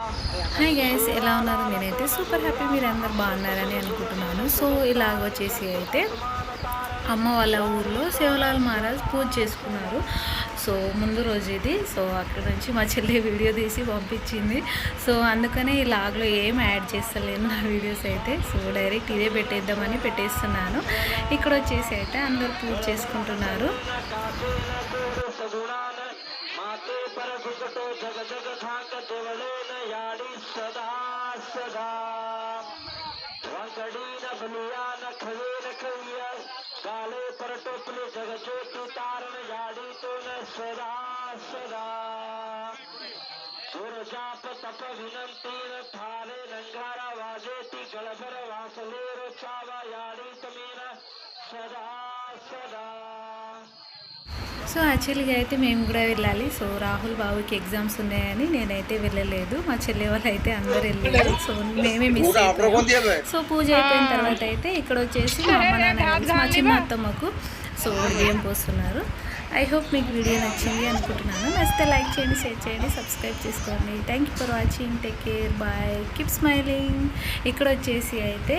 Hi guys ఎలా ఉన్నారు? నేనైతే సూపర్ హ్యాపీ మీరు అందరు బాగున్నారని అనుకుంటున్నాను. సో ఇలాగ వచ్చేసి అయితే అమ్మ వాళ్ళ ఊర్లో శివలాల్ మహారాజ్ పూజ చేసుకున్నారు. సో ముందు రోజు ఇది సో అక్కడ నుంచి మా చెల్లి వీడియో తీసి పంపించింది. సో అందుకనే ఈ లాగ్లో ఏం యాడ్ చేస్తలేను నా వీడియోస్ అయితే. సో డైరెక్ట్ ఇదే పెట్టేద్దామని పెట్టేస్తున్నాను. ఇక్కడ వచ్చేసి అయితే అందరు పూజ చేసుకుంటున్నారు. जग जग ठान परसुसतो नाड़ी सदा सदा। ध्वकडी न भलिया न खवे, न खैया काले पर टोपले जगज्योति तारण याड़ी तो न सदा सदा। सुरजाप तप विनंती न थारे ती वाजेति वासले रो चावा याड़ी तमीना सदा सदा। సో యాక్చువల్గా అయితే మేము కూడా వెళ్ళాలి. సో రాహుల్ బాబుకి ఎగ్జామ్స్ ఉన్నాయని నేనైతే వెళ్ళలేదు. మా చెల్లి వాళ్ళు అయితే అందరు వెళ్ళారు. సో మేమే మిస్ అయిపోయాం. సో పూజ అయిపోయిన తర్వాత అయితే ఇక్కడ వచ్చేసి మా అమ్మ నాన్న మా చిన్న అత్తమ్మకు సో బియ్యం పోస్తున్నారు. ఐ హోప్ మీకు వీడియో నచ్చింది అనుకుంటున్నాను. నచ్చితే లైక్ చేయండి షేర్ చేయండి సబ్స్క్రైబ్ చేసుకోండి. Thank you for watching take care bye keep smiling ఇక్కడ వచ్చేసి అయితే